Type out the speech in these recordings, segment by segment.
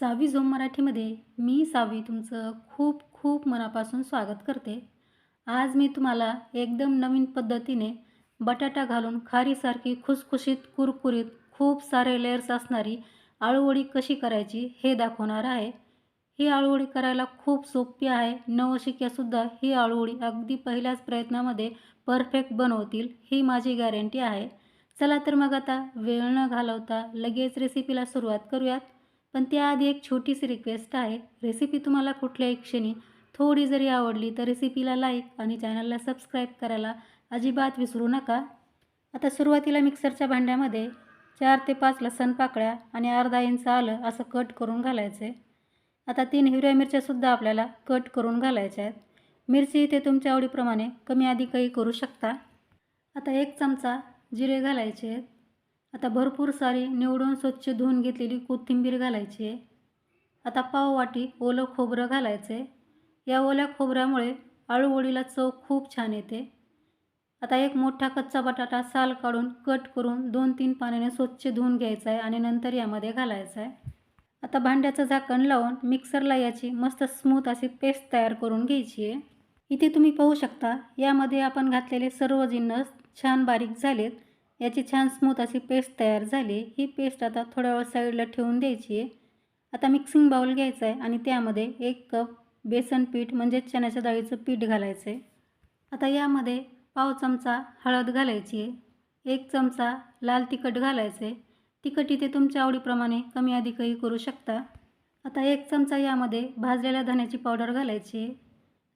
सावी zone मराठीमध्ये मी सावी तुमचं खूप खूप मनापासून स्वागत करते. आज मी तुम्हाला एकदम नवीन पद्धतीने बटाटा घालून खारीसारखी खुसखुशीत कुरकुरीत खूप सारे लेयर्स असणारी आळूवडी कशी करायची हे दाखवणार आहे. ही आळूवडी करायला खूप सोपी आहे. नवशिक्यासुद्धा ही आळूवडी अगदी पहिल्याच प्रयत्नामध्ये परफेक्ट बनवतील ही माझी गॅरंटी आहे. चला तर मग आता वेळ न घालवता लगेच रेसिपीला सुरुवात करूयात. पण त्याआधी एक छोटीशी रिक्वेस्ट आहे. रेसिपी तुम्हाला कुठल्याही क्षणी थोडी जरी आवडली तर रेसिपीला लाईक आणि चॅनलला सबस्क्राईब करायला अजिबात विसरू नका. आता सुरुवातीला मिक्सरच्या भांड्यामध्ये चार ते पाच लसण पाकळ्या आणि अर्धा इंच आलं असं कट करून घालायचं. आता तीन हिरव्या मिरच्यासुद्धा आपल्याला कट करून घालायच्या आहेत. मिरची इथे तुमच्या आवडीप्रमाणे कमी आधी काही करू शकता. आता एक चमचा जिरे घालायचे आहेत. आता भरपूर सारी निवडून स्वच्छ धुवून घेतलेली कोथिंबीर घालायची आहे. आता पाववाटी ओलं खोबरं घालायचं आहे या ओल्या खोबऱ्यामुळे आळूवडीला चव खूप छान येते. आता एक मोठा कच्चा बटाटा साल काढून कट करून दोन तीन पाण्याने स्वच्छ धुवून घ्यायचा आहे आणि नंतर यामध्ये घालायचा आहे आता भांड्याचं झाकण लावून मिक्सरला याची मस्त स्मूथ अशी पेस्ट तयार करून घ्यायची आहे. इथे तुम्ही पाहू शकता यामध्ये आपण घातलेले सर्व जिन्नस छान बारीक झालेत. याची छान स्मूथ अशी पेस्ट तयार झाली. ही पेस्ट आता थोड्या वेळ साईडला ठेवून द्यायची. आहे आता मिक्सिंग बाउल घ्यायचा आहे आणि त्यामध्ये एक कप बेसन पीठ म्हणजेच चण्याच्या डाळीचं पीठ घालायचं आहे आता यामध्ये पाव चमचा हळद घालायची. आहे एक चमचा लाल तिखट घालायचं आहे तिखट इथे तुमच्या आवडीप्रमाणे कमी अधिकही करू शकता. आता एक चमचा यामध्ये भाजलेल्या धण्याची पावडर घालायची. आहे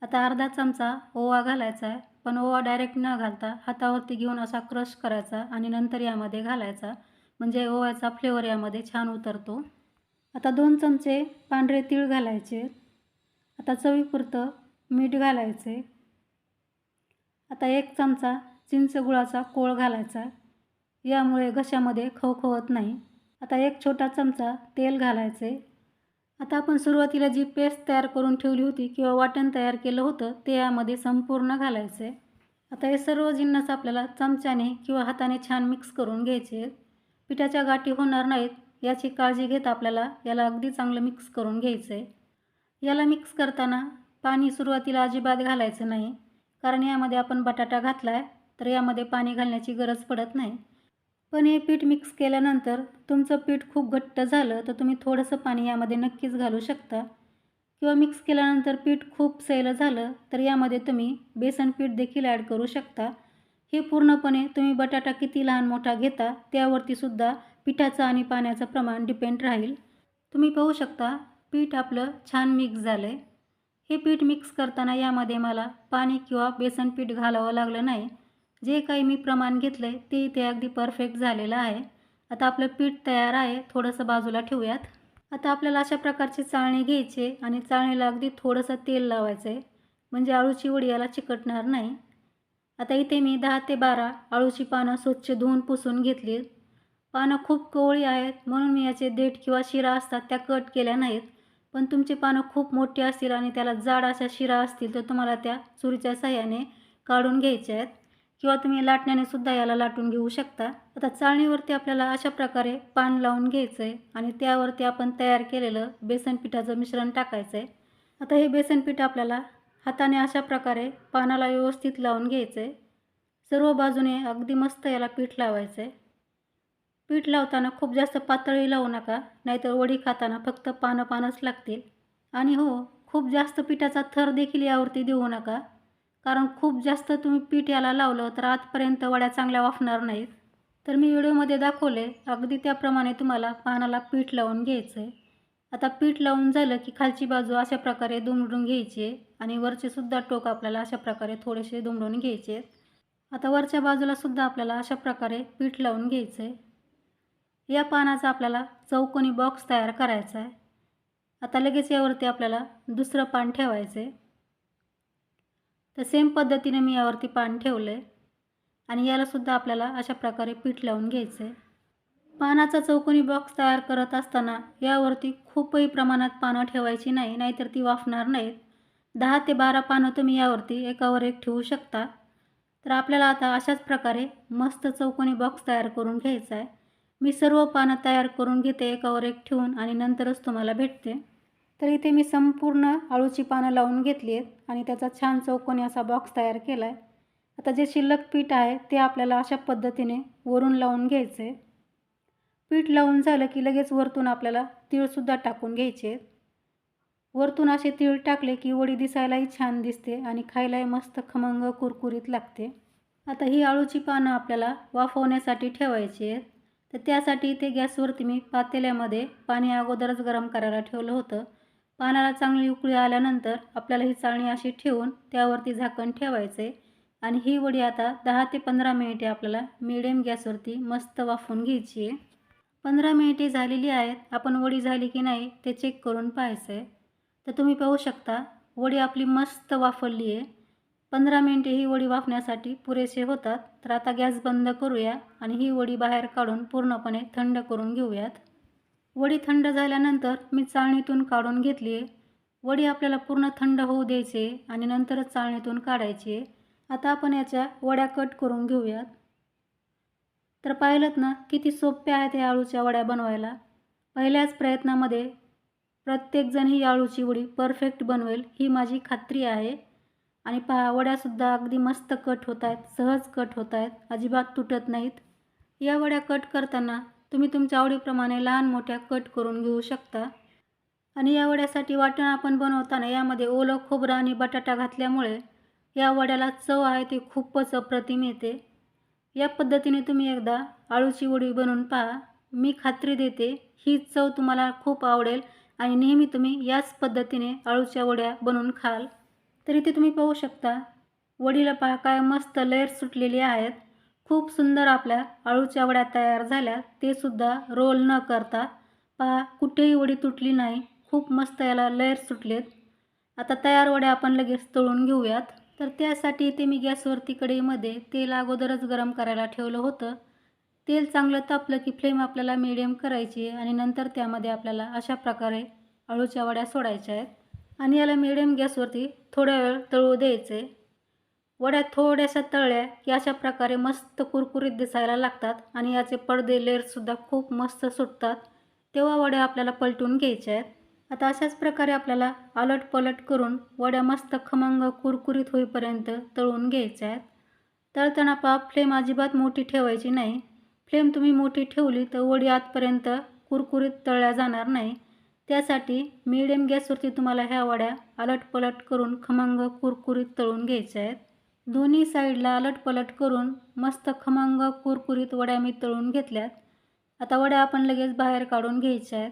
आता अर्धा चमचा ओवा घालायचा. आहे पण ओवा डायरेक्ट न घालता हातावरती घेऊन असा क्रश करायचा आणि नंतर यामध्ये घालायचा. म्हणजे ओव्याचा फ्लेवर यामध्ये छान उतरतो. आता दोन चमचे पांढरे तीळ घालायचे. आता चवीपुरतं मीठ घालायचे. आता एक चमचा चिंच गुळाचा कोळ घालायचा. यामुळे घशामध्ये खवखवत नाही. आता एक छोटा चमचा तेल घालायचे. आता आपण सुरुवातीला जी पेस्ट तयार करून ठेवली होती किंवा वाटण तयार केलं होतं ते यामध्ये संपूर्ण घालायचं. आहे आता हे सर्व जिन्नस आपल्याला चमच्याने किंवा हाताने छान मिक्स करून घ्यायचे. पिठाच्या गाठी होणार नाहीत याची काळजी घेत आपल्याला याला अगदी चांगलं मिक्स करून घ्यायचं आहे याला मिक्स करताना पाणी सुरुवातीला अजिबात घालायचं नाही कारण यामध्ये आपण बटाटा घातला आहे तर यामध्ये पाणी घालण्याची गरज पडत नाही. पण हे पीठ मिक्स केल्यानंतर तुमचं पीठ खूप घट्ट झालं तर तुम्ही थोडंसं पाणी यामध्ये नक्कीच घालू शकता. किंवा मिक्स केल्यानंतर पीठ खूप सैलं झालं तर यामध्ये तुम्ही बेसन पीठ देखील ॲड करू शकता. हे पूर्णपणे तुम्ही बटाटा किती लहान मोठा घेता त्यावरती सुद्धा पिठाचं आणि पाण्याचं प्रमाण डिपेंड राहील. तुम्ही पाहू शकता पीठ आपलं छान मिक्स झालं आहे हे पीठ मिक्स करताना यामध्ये मला पाणी किंवा बेसन पीठ घालावं लागलं नाही. जे काही मी प्रमाण घेतलं आहे ते इथे अगदी परफेक्ट झालेलं आहे. आता आपलं पीठ तयार आहे थोडंसं बाजूला ठेवूयात. आता आपल्याला अशा प्रकारची चाळणी घ्यायची आणि चाळणीला अगदी थोडंसं तेल लावायचं आहे म्हणजे आळूची वडी याला चिकटणार नाही. आता इथे मी दहा ते बारा आळूची पानं स्वच्छ धुवून पुसून घेतली. पानं खूप कोवळी आहेत म्हणून मी याचे देठ किंवा शिरा असतात त्या कट केल्या नाहीत. पण तुमची पानं खूप मोठी असतील आणि त्याला जाड अशा शिरा असतील तर तुम्हाला त्या चुरीच्या सहाय्याने काढून घ्यायच्या आहेत. किंवा तुम्ही लाटण्याने सुद्धा याला लाटून घेऊ शकता. आता चाळणीवरती आपल्याला अशा प्रकारे पान लावून घ्यायचं आहे आणि त्यावरती आपण तयार केलेलं बेसन पिठाचं मिश्रण टाकायचं आहे आता हे बेसन पीठ आपल्याला हाताने अशा प्रकारे पानाला व्यवस्थित लावून घ्यायचं आहे सर्व बाजूने अगदी मस्त याला पीठ लावायचं आहे पीठ लावताना खूप जास्त पातळी लावू नका नाहीतर वडी खाताना फक्त पानं पानंच लागतील. आणि हो खूप जास्त पिठाचा थर देखील यावरती देऊ नका. कारण खूप जास्त तुम्ही पीठ याला लावलं तर आजपर्यंत वड्या चांगल्या वाफणार नाहीत. तर मी व्हिडिओमध्ये दाखवले अगदी त्याप्रमाणे तुम्हाला पानाला पीठ लावून घ्यायचं आहे आता पीठ लावून झालं की खालची बाजू अशा प्रकारे दुमडून घ्यायची आहे आणि वरचे सुद्धा टोक आपल्याला अशा प्रकारे थोडेसे दुमडून घ्यायचे आहेत. आता वरच्या बाजूला सुद्धा आपल्याला अशा प्रकारे पीठ लावून घ्यायचं आहे या पानाचा आपल्याला चौकोनी बॉक्स तयार करायचा आहे. आता लगेच यावरती आपल्याला दुसरं पान ठेवायचं आहे तर सेम पद्धतीने मी यावरती पान ठेवलं आहे आणि यालासुद्धा आपल्याला अशा प्रकारे पीठ लावून घ्यायचं आहे पानाचा चौकोनी बॉक्स तयार करत असताना यावरती खूपही प्रमाणात पानं ठेवायची नाही नाहीतर ती वाफणार नाहीत. दहा ते बारा पानं तुम्ही यावरती एकावर एक ठेवू शकता. तर आपल्याला आता अशाच प्रकारे मस्त चौकोनी बॉक्स तयार करून घ्यायचा आहे मी सर्व पानं तयार करून घेते एकावर एक ठेवून आणि नंतरच तुम्हाला भेटते. तर इथे मी संपूर्ण आळूची पानं लावून घेतली आहेत आणि त्याचा छान चौकोनी असा बॉक्स तयार केला आहे आता जे शिल्लक पीठ आहे ते आपल्याला अशा पद्धतीने वरून लावून घ्यायचं आहे पीठ लावून झालं की लगेच वरतून आपल्याला तीळसुद्धा टाकून घ्यायचे. आहेत वरतून असे तीळ टाकले की वडी दिसायलाही छान दिसते आणि खायलाही मस्त खमंग कुरकुरीत लागते. आता ही आळूची पानं आपल्याला वाफवण्यासाठी ठेवायची आहेत. तर त्यासाठी इथे गॅसवरती मी पातेल्यामध्ये पाणी अगोदरच गरम करायला ठेवलं होतं. पानाला चांगली उकळी आल्यानंतर आपल्याला ही चाळणी अशी ठेवून त्यावरती झाकण ठेवायचे आणि ही वडी आता दहा ते पंधरा मिनिटे आपल्याला मिडियम गॅसवरती मस्त वाफवून घ्यायची आहे. पंधरा मिनिटे झालेली आहेत. आपण वडी झाली की नाही ते चेक करून पाहायचं आहे. तर तुम्ही पाहू शकता वडी आपली मस्त वाफरली आहे. पंधरा मिनिटे ही वडी वाफण्यासाठी पुरेसे होतात. तर आता गॅस बंद करूया आणि ही वडी बाहेर काढून पूर्णपणे थंड करून घेऊयात. वडी थंड झाल्यानंतर मी चाळणीतून काढून घेतली आहे. वडी आपल्याला पूर्ण थंड होऊ द्यायचे आणि नंतरच चाळणीतून काढायचे आता आपण याच्या वड्या कट करून घेऊयात. तर पाहिलं ना किती सोप्या आहेत या आळूच्या वड्या बनवायला. पहिल्याच प्रयत्नामध्ये प्रत्येकजण ही आळूची वडी परफेक्ट बनवेल ही माझी खात्री आहे. आणि पहा वड्यासुद्धा अगदी मस्त कट होत आहेत सहज कट होत आहेत अजिबात तुटत नाहीत. या वड्या कट करताना तुम्ही तुमच्या आवडीप्रमाणे लहान मोठ्या कट करून घेऊ शकता. आणि या वड्यासाठी वाटण आपण बनवताना यामध्ये ओलं खोबरं आणि बटाटा घातल्यामुळे या वड्याला चव आहे ती खूपच अप्रतिम येते. या पद्धतीने तुम्ही एकदा आळूची वडी बनवून पहा. मी खात्री देते ही चव तुम्हाला खूप आवडेल आणि नेहमी तुम्ही याच पद्धतीने आळूच्या वड्या बनवून खाल. तर इथे तुम्ही पाहू शकता. वडीला पहा काय मस्त लेअर सुटलेली आहेत. खूप सुंदर आपल्या अळूच्या वड्या तयार झाल्या ते सुद्धा रोल न करता. पहा कुठेही वडी तुटली नाही. खूप मस्त याला लेअर सुटलेत. आता तयार वड्या आपण लगेच तळून घेऊयात. तर त्यासाठी इथे मी गॅसवरती कढईमध्ये तेल अगोदरच गरम करायला ठेवलं होतं. तेल चांगलं तापलं की फ्लेम आपल्याला मिडियम करायची आहे आणि नंतर त्यामध्ये आपल्याला अशा प्रकारे अळूच्या वड्या सोडायच्या आहेत. आणि याला मिडियम गॅसवरती थोड्या वेळ तळू द्यायचे. वड्या थोड्याशा तळल्या की अशा प्रकारे मस्त कुरकुरीत दिसायला लागतात आणि याचे पडदे लेअरसुद्धा खूप मस्त सुटतात. तेव्हा वड्या आपल्याला पलटून घ्यायच्या आहेत. आता अशाच प्रकारे आपल्याला आलट पलट करून वड्या मस्त खमंग कुरकुरीत होईपर्यंत तळून घ्यायच्या आहेत. तळताना पा फ्लेम अजिबात मोठी ठेवायची नाही. फ्लेम तुम्ही मोठी ठेवली तर वडी आतपर्यंत कुरकुरीत तळल्या जाणार नाही. त्यासाठी मिडियम गॅसवरती तुम्हाला ह्या वड्या आलट पलट करून खमंग कुरकुरीत तळून घ्यायच्या आहेत. दोन्ही साईडला अलटपलट करून मस्त खमंग कुरकुरीत वड्या मी तळून घेतल्यात. आता वड्या आपण लगेच बाहेर काढून घ्यायच्या आहेत.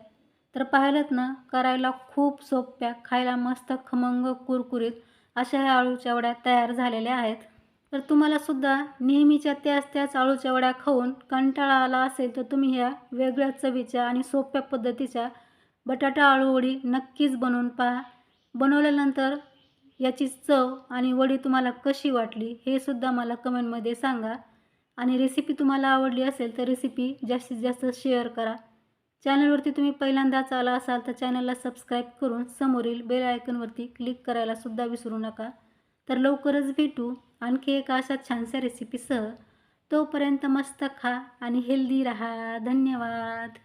तर पाहिलंत ना करायला खूप सोप्या खायला मस्त खमंग कुरकुरीत अशा ह्या आळूच्या वड्या तयार झालेल्या आहेत. तर तुम्हालासुद्धा नेहमीच्या त्याच त्याच आळूच्या वड्या खाऊन कंटाळा आला असेल तर तुम्ही ह्या वेगळ्या चवीच्या आणि सोप्या पद्धतीच्या बटाटा आळू वडी नक्कीच बनवून पहा. बनवल्यानंतर याची चव आणि वडी तुम्हाला कशी वाटली हे सुद्धा मला कमेंटमध्ये सांगा. आणि रेसिपी तुम्हाला आवडली असेल तर रेसिपी जास्तीत जास्त शेअर करा. चॅनलवरती तुम्ही पहिल्यांदाच आला असाल तर चॅनलला सबस्क्राईब करून समोरील बेल आयकनवरती क्लिक करायला सुद्धा विसरू नका. तर लवकरच भेटू आणखी एका अशा छानशा रेसिपीसह तोपर्यंत मस्त खा आणि हेल्दी राहा. धन्यवाद.